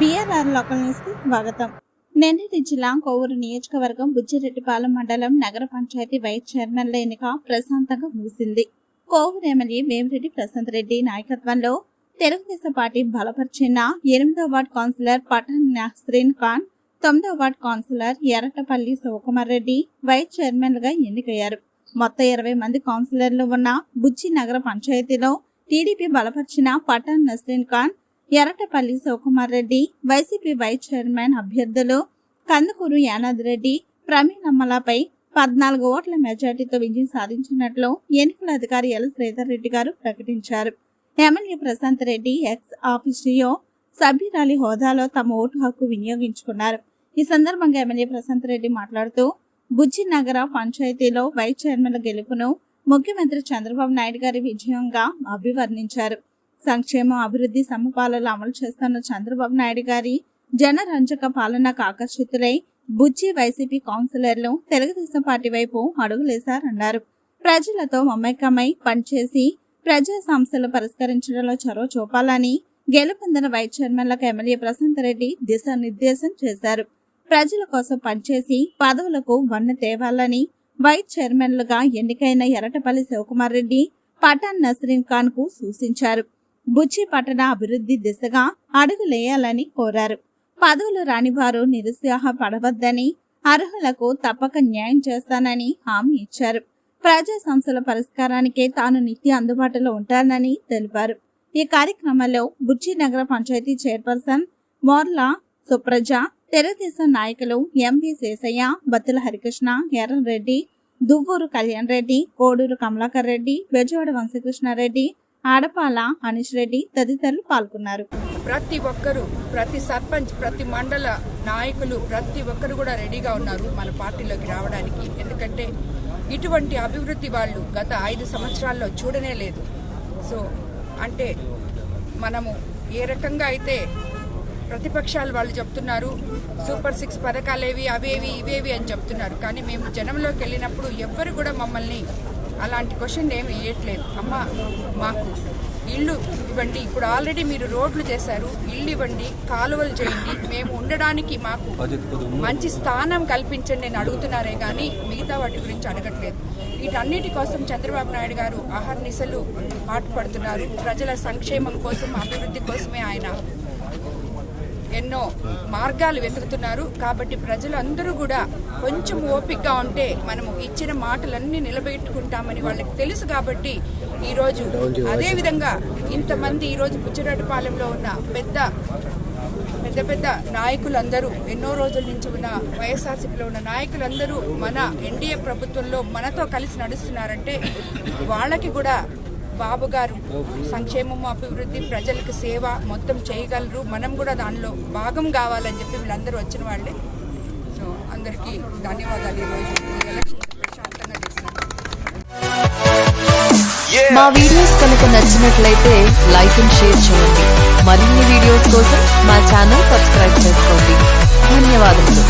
BRR local న్యూస్కి స్వాగతం. నెల్లూరు జిల్లా కోవూరు నియోజకవర్గం బుచ్చిరెడ్డిపాలెం మండలం నగర పంచాయతీ వైస్ చైర్మన్ల ఎన్నిక ప్రశాంతంగా ముగిసింది. కోవూరు ఎమ్మెల్యే వేమిరెడ్డి ప్రశాంత్ రెడ్డి నాయకత్వంలో తెలుగుదేశం పార్టీ బలపరిచిన ఎనిమిదో వార్డు కౌన్సిలర్ పఠాన్ నస్రీన్ ఖాన్ తొమ్మిదో ward councillor Errathapalli Shivakumar Reddy vice చైర్మన్లుగా ఎన్నికయ్యారు. మొత్తం ఇరవై మంది కౌన్సిలర్లు ఉన్న బుచ్చి నగర పంచాయతీలో టీడీపీ బలపరిచిన Pathan Nasreen Khan Erathapalli Shivakumar Reddy YCP vice chairman అభ్యర్థులు కందుకూరు యానాద్ రెడ్డి ప్రమీలమ్మలపై పద్నాలుగు ఓట్ల మెజార్టీతో విజయం సాధించినట్లు ఎన్నికల అధికారి ఎల్ శ్రీధర్ రెడ్డి గారు ప్రకటించారు. MLA Prashant Reddy ex officio సభ్యురాలి హోదాలో తమ ఓటు హక్కు వినియోగించుకున్నారు. ఈ సందర్భంగా ఎమ్మెల్యే ప్రశాంత్ రెడ్డి మాట్లాడుతూ బుజ్జి నగర పంచాయతీలో వైస్ చైర్మన్ల గెలుపును ముఖ్యమంత్రి చంద్రబాబు నాయుడు గారి విజయంగా అభివర్ణించారు. సంక్షేమ అభివృద్ధి సమపాలనలు అమలు చేస్తున్న చంద్రబాబు నాయుడు గారి జనరంజక పాలనకు ఆకర్షితులై బుజ్జి వైసీపీ కౌన్సిలర్లు తెలుగుదేశం పార్టీ వైపు అడుగులేశారన్నారు. ప్రజలతో మమేకమై పనిచేసి ప్రజా సమస్యలు పరిష్కరించడంలో చొరవ చూపాలని గెలుపొందిన వైస్ చైర్మన్లకు ఎమ్మెల్యే ప్రశాంత్ రెడ్డి దిశానిర్దేశం చేశారు. ప్రజల కోసం పనిచేసి పదవులకు వన్ను తేవాలని వైస్ చైర్మన్లుగా ఎన్నికైన ఎరటపల్లి శివకుమార్ రెడ్డి పఠాన్ నసరీన్ ఖాన్కు సూచించారు. బుచ్చి పట్టణ అభివృద్ధి దిశగా అడుగులేయాలని కోరారు. పదవులు రాని వారు నిరుత్సాహ పడవద్దని అర్హులకు తప్పక న్యాయం చేస్తానని హామీ ఇచ్చారు. ప్రజా సమస్యల పరిష్కారానికే తాను నిత్య అందుబాటులో ఉంటానని తెలిపారు. ఈ కార్యక్రమంలో బుచ్చి నగర పంచాయతీ చైర్పర్సన్ మోర్లా సుప్రజ తెలుగుదేశం నాయకులు ఎంవి శేషయ్య బత్తుల హరికృష్ణ ఎర్రన్ రెడ్డి దువ్వూరు కళ్యాణ్ రెడ్డి కోడూరు కమలాకర్ రెడ్డి బెజవాడ వంశకృష్ణారెడ్డి ఆడపాల అనీష్ రెడ్డి తదితరులు పాల్గొన్నారు. ప్రతి ఒక్కరు ప్రతి సర్పంచ్ ప్రతి మండల నాయకులు ప్రతి ఒక్కరు కూడా రెడీగా ఉన్నారు మన పార్టీలోకి రావడానికి. ఎందుకంటే ఇటువంటి అభివృద్ధి వాళ్ళు గత ఐదు సంవత్సరాల్లో చూడనే లేదు. సో అంటే మనము ఏ రకంగా అయితే ప్రతిపక్షాలు వాళ్ళు చెప్తున్నారు సూపర్ సిక్స్ పథకాలేవి అవేవి ఇవేవి అని చెప్తున్నారు. కానీ మేము జనంలోకి వెళ్ళినప్పుడు ఎవ్వరు కూడా మమ్మల్ని అలాంటి క్వశ్చన్ ఏమి వేయట్లేదు అమ్మ మాకు ఇల్లు ఇవ్వండి. ఇప్పుడు ఆల్రెడీ మీరు రోడ్లు చేశారు. ఇల్లు ఇవ్వండి కాలువలు చేయండి. మేము ఉండడానికి మాకు మంచి స్థానం కల్పించండి అని అడుగుతున్నారే కానీ మిగతా వాటి గురించి అడగట్లేదు. వీటన్నిటి కోసం చంద్రబాబు నాయుడు గారు అహర్నిశలు పాటుపడుతున్నారు. ప్రజల సంక్షేమం కోసం అభివృద్ధి కోసమే ఆయన ఎన్నో మార్గాలు వెతుకుతున్నారు. కాబట్టి ప్రజలందరూ కూడా కొంచెం ఓపికగా ఉంటే మనము ఇచ్చిన మాటలన్నీ నిలబెట్టుకుంటామని వాళ్ళకి తెలుసు కాబట్టి ఈరోజు అదేవిధంగా ఇంతమంది ఈరోజు బుచ్చిరెడ్డిపాలెంలో ఉన్న పెద్ద పెద్ద పెద్ద నాయకులందరూ ఎన్నో రోజుల నుంచి ఉన్న వైఎస్ఆర్సీపీలో ఉన్న నాయకులందరూ మన ఎన్డీఏ ప్రభుత్వంలో మనతో కలిసి నడుస్తున్నారంటే వాళ్ళకి కూడా బాబు గారు సంక్షేమము అభివృద్ధి ప్రజలకు సేవ మొత్తం చేయగలరు. మనం కూడా దానిలో భాగం కావాలని చెప్పి వీళ్ళందరూ వచ్చిన వాళ్ళే. సో అందరికీ ధన్యవాదాలు ఈరోజు ఎలక్షన్ ప్రశాంతంగా మా వీడియోస్ కనుక నచ్చినట్లయితే లైక్ అండ్ షేర్ చేయండి. మరిన్ని వీడియోస్ కోసం మా ఛానల్ సబ్స్క్రైబ్ చేసుకోండి. ధన్యవాదములు.